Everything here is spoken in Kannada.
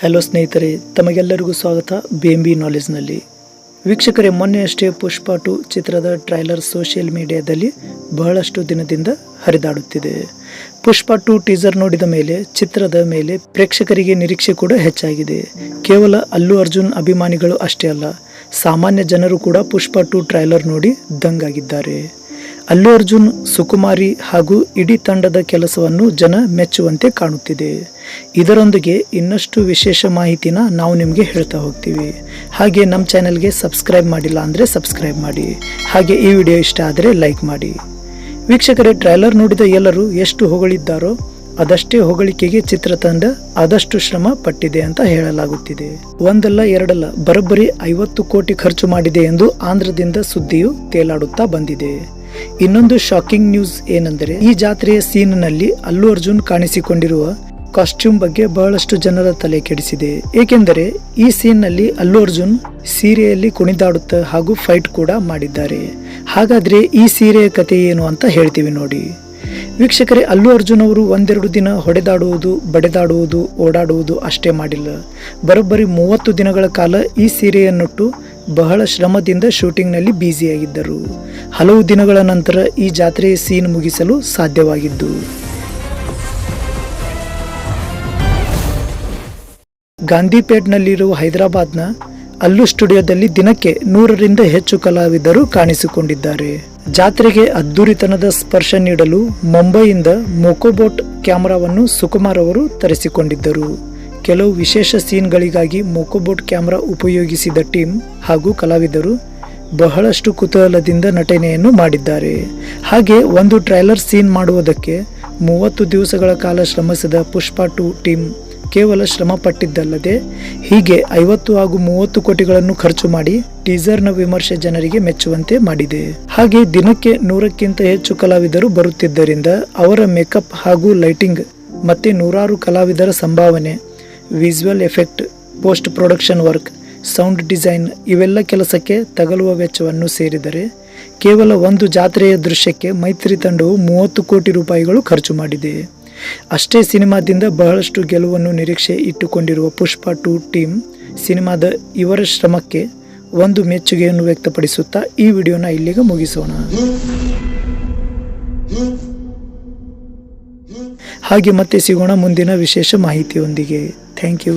ಹಲೋ ಸ್ನೇಹಿತರೆ, ತಮಗೆಲ್ಲರಿಗೂ ಸ್ವಾಗತ ಬಿ ಎಂ ಬಿ ನಾಲೆಜ್ನಲ್ಲಿ ವೀಕ್ಷಕರೇ, ಮೊನ್ನೆಯಷ್ಟೇ ಪುಷ್ಪ ಟು ಚಿತ್ರದ ಟ್ರೈಲರ್ ಸೋಷಿಯಲ್ ಮೀಡಿಯಾದಲ್ಲಿ ಬಹಳಷ್ಟು ದಿನದಿಂದ ಹರಿದಾಡುತ್ತಿದೆ. ಪುಷ್ಪ ಟು ಟೀಸರ್ ನೋಡಿದ ಮೇಲೆ, ಚಿತ್ರದ ಮೇಲೆ ಪ್ರೇಕ್ಷಕರಿಗೆ ನಿರೀಕ್ಷೆ ಕೂಡ ಹೆಚ್ಚಾಗಿದೆ. ಕೇವಲ ಅಲ್ಲು ಅರ್ಜುನ್ ಅಭಿಮಾನಿಗಳು ಅಷ್ಟೇ ಅಲ್ಲ, ಸಾಮಾನ್ಯ ಜನರು ಕೂಡ ಪುಷ್ಪ ಟು ಟ್ರೈಲರ್ ನೋಡಿ ದಂಗಾಗಿದ್ದಾರೆ. ಅಲ್ಲು ಅರ್ಜುನ್ ಸುಕುಮಾರಿ ಹಾಗೂ ಇಡೀ ತಂಡದ ಕೆಲಸವನ್ನು ಜನ ಮೆಚ್ಚುವಂತೆ ಕಾಣುತ್ತಿದೆ. ಇದರೊಂದಿಗೆ ಇನ್ನಷ್ಟು ವಿಶೇಷ ಮಾಹಿತಿನ ನಾವು ನಿಮಗೆ ಹೇಳ್ತಾ ಹೋಗ್ತೀವಿ. ಹಾಗೆ ನಮ್ಮ ಚಾನೆಲ್ಗೆ ಸಬ್ಸ್ಕ್ರೈಬ್ ಮಾಡಿಲ್ಲ ಅಂದರೆ ಸಬ್ಸ್ಕ್ರೈಬ್ ಮಾಡಿ. ಹಾಗೆ ಈ ವಿಡಿಯೋ ಇಷ್ಟ ಆದರೆ ಲೈಕ್ ಮಾಡಿ. ವೀಕ್ಷಕರೇ, ಟ್ರೈಲರ್ ನೋಡಿದ ಎಲ್ಲರೂ ಎಷ್ಟು ಹೊಗಳಿದ್ದಾರೋ ಅದಷ್ಟೇ ಹೊಗಳಿಕೆಗೆ ಚಿತ್ರತಂಡ ಆದಷ್ಟು ಶ್ರಮ ಪಟ್ಟಿದೆ ಅಂತ ಹೇಳಲಾಗುತ್ತಿದೆ. ಒಂದಲ್ಲ ಎರಡಲ್ಲ ಬರಬ್ಬರಿ ಐವತ್ತು ಕೋಟಿ ಖರ್ಚು ಮಾಡಿದೆ ಎಂದು ಆಂಧ್ರದಿಂದ ಸುದ್ದಿಯು ತೇಲಾಡುತ್ತಾ ಬಂದಿದೆ. ಇನ್ನೊಂದು ಶಾಕಿಂಗ್ ನ್ಯೂಸ್ ಏನೆಂದರೆ, ಈ ಜಾತ್ರೆಯ ಸೀನ್ನಲ್ಲಿ ಅಲ್ಲು ಅರ್ಜುನ್ ಕಾಣಿಸಿಕೊಂಡಿರುವ ಕಾಸ್ಟ್ಯೂಮ್ ಬಗ್ಗೆ ಬಹಳಷ್ಟು ಜನರ ತಲೆ ಕೆಡಿಸಿದೆ. ಏಕೆಂದರೆ, ಈ ಸೀನ್ನಲ್ಲಿ ಅಲ್ಲು ಅರ್ಜುನ್ ಸೀರೆಯಲ್ಲಿ ಕುಣಿದಾಡುತ್ತಾ ಹಾಗೂ ಫೈಟ್ ಕೂಡ ಮಾಡಿದ್ದಾರೆ. ಹಾಗಾದ್ರೆ ಈ ಸೀರೆಯ ಕತೆ ಏನು ಅಂತ ಹೇಳ್ತೀವಿ ನೋಡಿ. ವೀಕ್ಷಕರೇ, ಅಲ್ಲು ಅರ್ಜುನ್ ಅವರು ಒಂದೆರಡು ದಿನ ಹೊಡೆದಾಡುವುದು, ಬಡೆದಾಡುವುದು, ಓಡಾಡುವುದು ಅಷ್ಟೇ ಮಾಡಿಲ್ಲ. ಬರೋಬ್ಬರಿ ಮೂವತ್ತು ದಿನಗಳ ಕಾಲ ಈ ಸೀರೆಯನ್ನುಟ್ಟು ಬಹಳ ಶ್ರಮದಿಂದ ಶೂಟಿಂಗ್ನಲ್ಲಿ ಬ್ಯುಸಿಯಾಗಿದ್ದರು. ಹಲವು ದಿನಗಳ ನಂತರ ಈ ಜಾತ್ರೆಯ ಸೀನ್ ಮುಗಿಸಲು ಸಾಧ್ಯವಾಗಿದ್ದು. ಗಾಂಧಿಪೇಟ್ನಲ್ಲಿರುವ ಹೈದರಾಬಾದ್ನ ಅಲ್ಲು ಸ್ಟುಡಿಯೋದಲ್ಲಿ ದಿನಕ್ಕೆ ನೂರರಿಂದ ಹೆಚ್ಚು ಕಲಾವಿದರು ಕಾಣಿಸಿಕೊಂಡಿದ್ದಾರೆ. ಜಾತ್ರೆಗೆ ಅದ್ದೂರಿತನದ ಸ್ಪರ್ಶ ನೀಡಲು ಮುಂಬೈಯಿಂದ ಮೊಕೋಬೋಟ್ ಕ್ಯಾಮೆರಾವನ್ನು ಸುಕುಮಾರ್ ಅವರು ತರಿಸಿಕೊಂಡಿದ್ದರು. ಕೆಲವು ವಿಶೇಷ ಸೀನ್ಗಳಿಗಾಗಿ ಮೊಕೋಬೋಟ್ ಕ್ಯಾಮ್ರಾ ಉಪಯೋಗಿಸಿದ ಟೀಮ್ ಹಾಗೂ ಕಲಾವಿದರು ಬಹಳಷ್ಟು ಕುತೂಹಲದಿಂದ ನಟನೆಯನ್ನು ಮಾಡಿದ್ದಾರೆ. ಹಾಗೆ ಒಂದು ಟ್ರೈಲರ್ ಸೀನ್ ಮಾಡುವುದಕ್ಕೆ ಮೂವತ್ತು ದಿವಸಗಳ ಕಾಲ ಶ್ರಮಿಸಿದ ಪುಷ್ಪ ಟು ಟೀಮ್ ಕೇವಲ ಶ್ರಮ ಪಟ್ಟಿದ್ದಲ್ಲದೆ ಹೀಗೆ ಐವತ್ತು ಹಾಗೂ ಮೂವತ್ತು ಕೋಟಿಗಳನ್ನು ಖರ್ಚು ಮಾಡಿ ಟೀಸರ್ನ ವಿಮರ್ಶೆ ಜನರಿಗೆ ಮೆಚ್ಚುವಂತೆ ಮಾಡಿದೆ. ಹಾಗೆ ದಿನಕ್ಕೆ ನೂರಕ್ಕಿಂತ ಹೆಚ್ಚು ಕಲಾವಿದರು ಬರುತ್ತಿದ್ದರಿಂದ ಅವರ ಮೇಕಪ್ ಹಾಗೂ ಲೈಟಿಂಗ್ ಮತ್ತೆ ನೂರಾರು ಕಲಾವಿದರ ಸಂಭಾವನೆ visual effect, post production work, sound design ಇವೆಲ್ಲ ಕೆಲಸಕ್ಕೆ ತಗಲುವ ವೆಚ್ಚವನ್ನು ಸೇರಿದರೆ ಕೇವಲ ಒಂದು ಜಾತ್ರೆಯ ದೃಶ್ಯಕ್ಕೆ ಮೈತ್ರಿ ತಂಡವು ಮೂವತ್ತು ಕೋಟಿ ರೂಪಾಯಿಗಳು ಖರ್ಚು ಮಾಡಿದೆ. ಅಷ್ಟೇ ಸಿನಿಮಾದಿಂದ ಬಹಳಷ್ಟು ಗೆಲುವನ್ನು ನಿರೀಕ್ಷೆ ಇಟ್ಟುಕೊಂಡಿರುವ ಪುಷ್ಪ ಟು ಟೀಮ್ ಸಿನಿಮಾದ ಇವರ ಶ್ರಮಕ್ಕೆ ಒಂದು ಮೆಚ್ಚುಗೆಯನ್ನು ವ್ಯಕ್ತಪಡಿಸುತ್ತಾ ಈ ವಿಡಿಯೋನ ಇಲ್ಲಿಗೆ ಮುಗಿಸೋಣ. ಹಾಗೆ ಮತ್ತೆ ಸಿಗೋಣ ಮುಂದಿನ ವಿಶೇಷ ಮಾಹಿತಿಯೊಂದಿಗೆ. Thank you